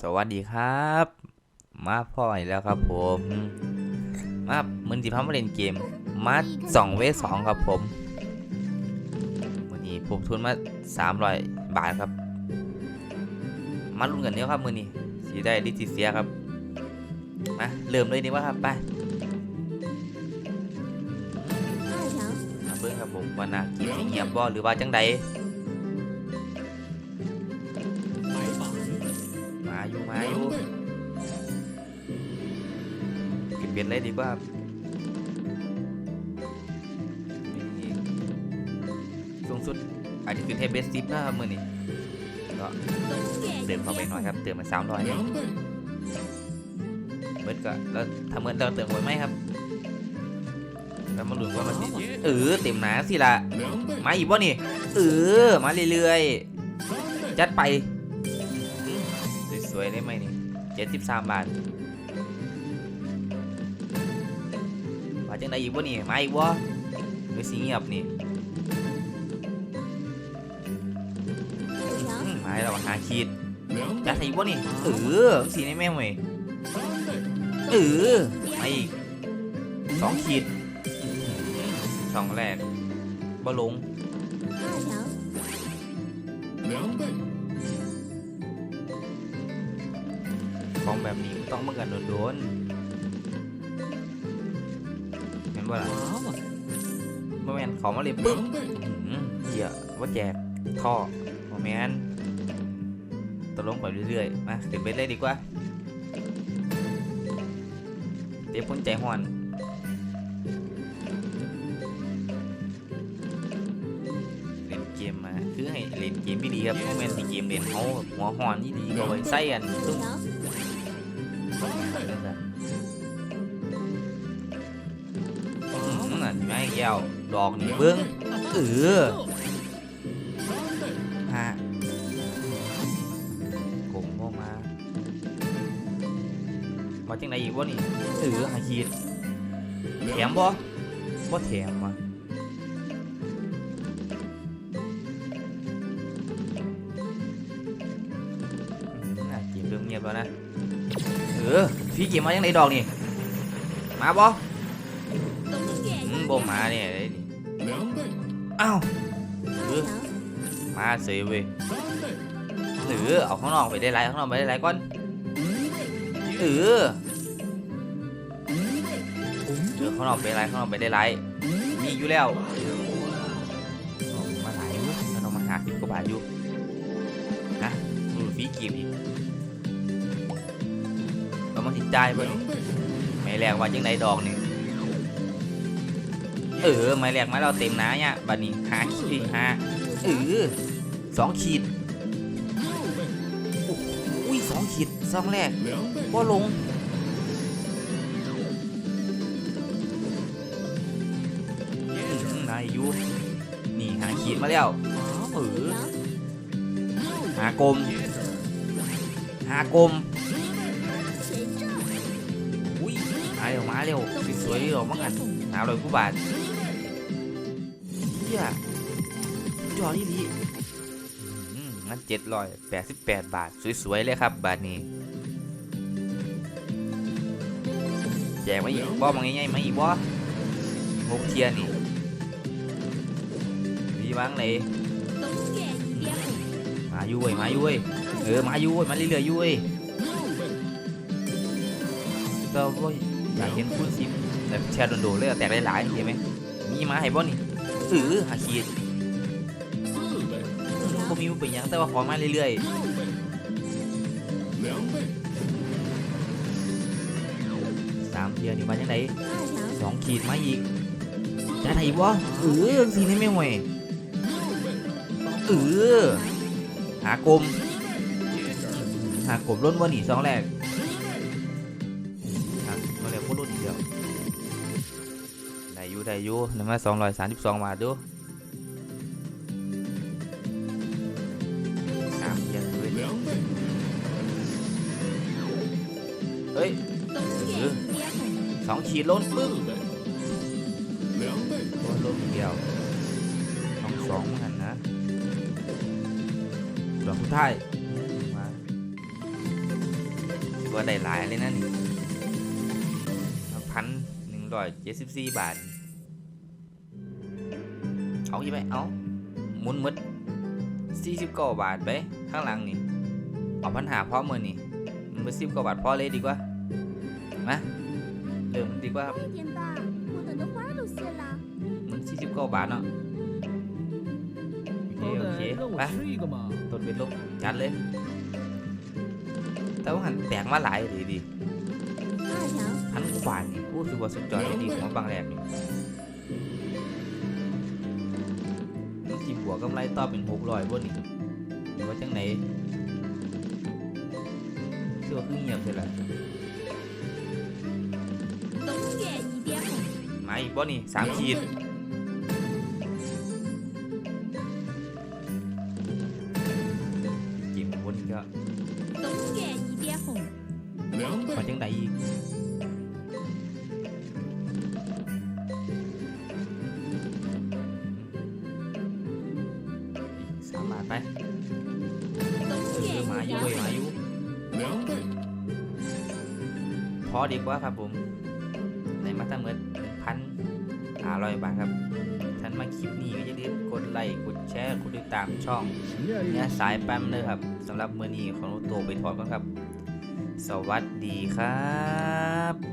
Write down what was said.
สวัสดีครับ มาพ่ออีกแล้วครับผม มามือที่พามาเล่นเกมมาสองเวสองครับผมมือนี้ผมทุนมาสามร้อยบาทครับ มาลุ้นกันเนี้ยครับมือนี้สีได้ดิจิเสียครับ มาเริ่มเลยดีกว่าครับไป二条，มาเบิ้งครับผมว่านากินสิเงียบบ่หรือว่าจังใด ขึ้นเบียนเลยดีกว่าครับนี่สูงสุดอาจจะขึ้นเทเบสซิปนะครับมือนี้ก็เติมเข้าไปหน่อยครับ เติมมาสามร้อยเบิดก็แล้วทำเงินเราเติมไว้ไหมครับ แล้วมาลุ้นว่ามันสิเออเต็มหนาสิละมาอีกบ่นี่เออมาเรื่อยๆจัดไป สวยๆได้ไหมนี่เจ็ดสิบสามบาท จังไดอีกบ่นี่มาอีกบ่หรืสิเงียบนี่มาแล้วหาขีดจัดอีกบ่นี่เออสีนี่แม่เว้ยเออมาอีกสองขีดสองแรกบ่ลงฟองแบบนี้ต้องมื่กันโดนๆ เห็นบ่ล่ะบ่แม่นเขามาเลยปึ๊บอื้อหือเหี้ยว่าแจกท่อบ่แม่นตกลงไปเรื่อยๆ มาขึ้นไปเลยดีกว่าเดี๋ยวพ้นใจห่อนเล่นเกมมาคือให้เล่นเกมที่ดีครับบ่แม่นสิเกมเล่นเฮาหัวห่อนที่ดีก็ไว้ใส่อัน二ตุ้ม แก้วดอกนี่เบิ้งเออฮะผมบ่มา มาจังไดอีกวะนี่เออหาขีดแถมบ่บ่แถมว่ะอืมน่าเกมเริ่มเงียบแล้วนะ เออพี่เกมมาจังไดดอกนี่ มาบ่ อืมาเนี่ยได้นี่อ้าวเออ，มาเสยเว้ยเออเอาข้างนอกไปได้ไรข้างนอกไปได้ไรก่อนเออเออข้างนอกไปได้ไรข้างนอกไปได้ไรมีอยู่แล้วเอามาหลายแล้วต้องมาหาสิบกว่าบาทอยู่นะดูฟีกีบอีกแล้วมันติดใจเพิ่นไม่แรงว่าจังไดดอกนี่ เออไม้แรกไม้เราเต็มนะเนี่ยบัดนี้หาขีดหาเออสองขีดอุ้ยสองขีดสองแรกก็ลงนายยูนี่หาขีดมาแล้วเออหากลมหากลม？อุ้ยมาเร็วมาเร็วสวยๆเร็วมั้งกันหาเลยกูบาท หี้ยยอรี่ลีงั้นเจ็ดร้อยแปดสิบแปดบาท สวย ๆ เลยครับ บาทนี้ แจกมาอีกบ่มังง่ายๆมาอีกบ่โมเทียนี่ดีบ้างเลยมายุ้ยมายุ้ยเออ มายุ้ยมาเรื่อยๆยุ้ยเราอยากเห็นคุณซิมแบบแชร์โดนๆเลยแต่หลายๆเห็นไหมมีมาให้บ่นี่ อือหาขีดก็มีมันเป็นยังแต่ว่าขอมาเรื่อยๆสามเทียนี่มาจังได二条，สองขีดมาอีกจะไหนวะเออสีนี่ไม่ห่วยเออหากลมหากลมล้นว่าหนีสองแรก อยู่ได้อยู่หนะมาสองร้อยสามสิบสองบาทดูสามเดืนเฮ้ยสองขีดล้นปึ้งล้นล้นเกี่ยวสองสองเหมือนนะดอกสุดท้ยมาว่าได้หลายเลยนั่นพันหนึ่งร้อยเจ็ดสิบสี่บาท เอากี่ใบเอาหมุนมืดสี่สิบกว่าบาทไปข้างหลังนี่เอาปัญหาพ่อมือนี่มันไปสิบกว่าบาทพ่อเลยดีกว่านะเริ่มดีกว่าครับมันสี่สิบกว่าบาทเนาะโอเคโอเคไปต้นเป็นลบจัดเลยแต่ว่าหันแตกมาหลายดีดีพันขวานี่โอ้ถือว่าสุดยอยดีของบางแหลกนี่ บวกกำไรต่อเป็นหกร้อยบนนี่แต่ว่าจังไหนที่ว่าคือเงียบเลยล่ะม่บ่นี่สามขีดจิ้มบนก็ขอจังไหนอีก ไปมาอยู่เว้ยมาอยู่พอดีกว่าครับผมในมาตั้งเงินพันหาร้อยบาทครับ ท่านมาคลิปนี้ก็อย่าลืมกดไลค์กดแชร์กดติดตามช่องเนี่ยสายแป๊มเลยครับสำหรับมือนี้ของตัวไปถอดก่อนครับ สวัสดีครับ